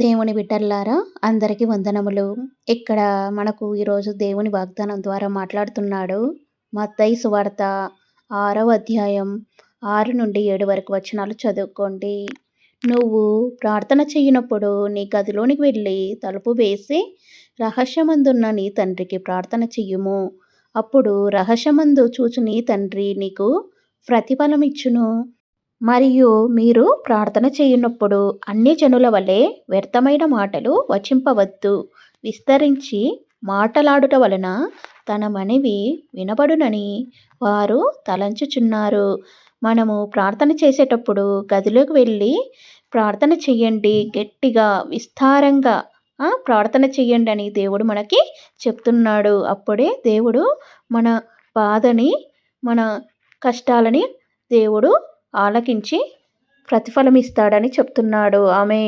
దేవుని బిడ్డల్లారా అందరికీ వందనములు. ఇక్కడ మనకు ఈరోజు దేవుని వాగ్దానం ద్వారా మాట్లాడుతున్నాడు. మత్తయి సువార్త ఆరవ అధ్యాయం ఆరు నుండి ఏడు వరకు వచనాలు చదువుకోండి. నువ్వు ప్రార్థన చేయనప్పుడు నీ గదిలోనికి వెళ్ళి తలుపు వేసి రహస్యమందున్న నీ తండ్రికి ప్రార్థన చెయ్యుము. అప్పుడు రహస్యమందు చూచు నీ తండ్రి నీకు ప్రతిఫలం ఇచ్చును మరియు మీరు ప్రార్థన చేయునప్పుడు జనుల వలె వ్యర్థమైన మాటలు వచింపవద్దు. విస్తరించి మాటలాడుట వలన తన మనవి వినబడునని వారు తలంచుచున్నారు. మనము ప్రార్థన చేసేటప్పుడు గదిలోకి వెళ్ళి ప్రార్థన చెయ్యండి. గట్టిగా విస్తారంగా ప్రార్థన చెయ్యండి అని దేవుడు మనకి చెప్తున్నాడు. అప్పుడే దేవుడు మన బాధని మన కష్టాలని దేవుడు ఆలకించి ప్రతిఫలం ఇస్తాడని చెప్తున్నాడు. ఆమె